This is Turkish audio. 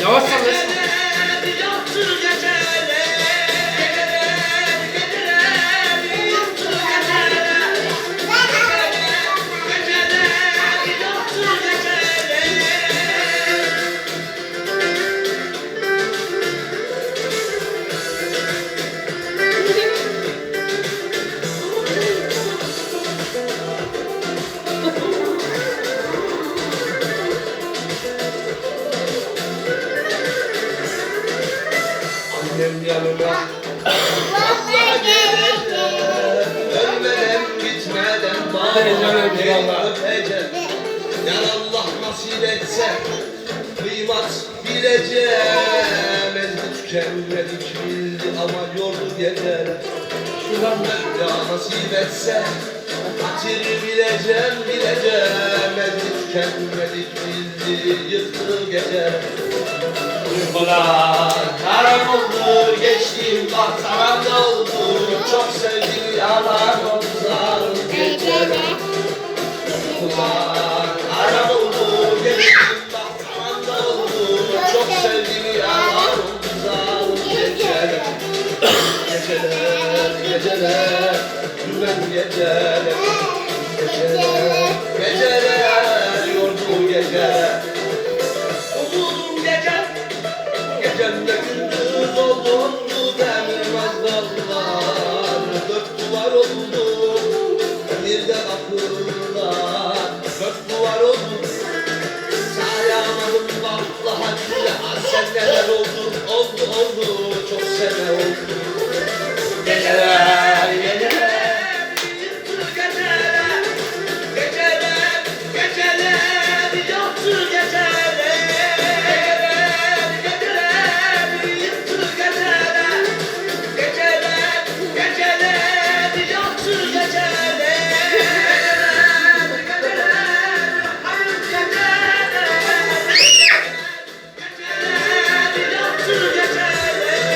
Nossa, mas... Annem yanıma Asla geleceğim Ölmeden gitmeden Allah. öpeceğim Allah nasip etse Kıymat bileceğim Ezdi tükenmedik ama yordu geceler Şuradan nasip etse Hatır bileceğim bileceğim Ezdi tükenmedik bildi yıktı Uykular karan oldu geçtiğim bahtaran da oldu? Çok sevdim yalan oldu geceler Uykular karan oldu geçtiğim bahtaran da oldu? Çok sevdim yalan oldu geceler güven geceler neler oldu Oldu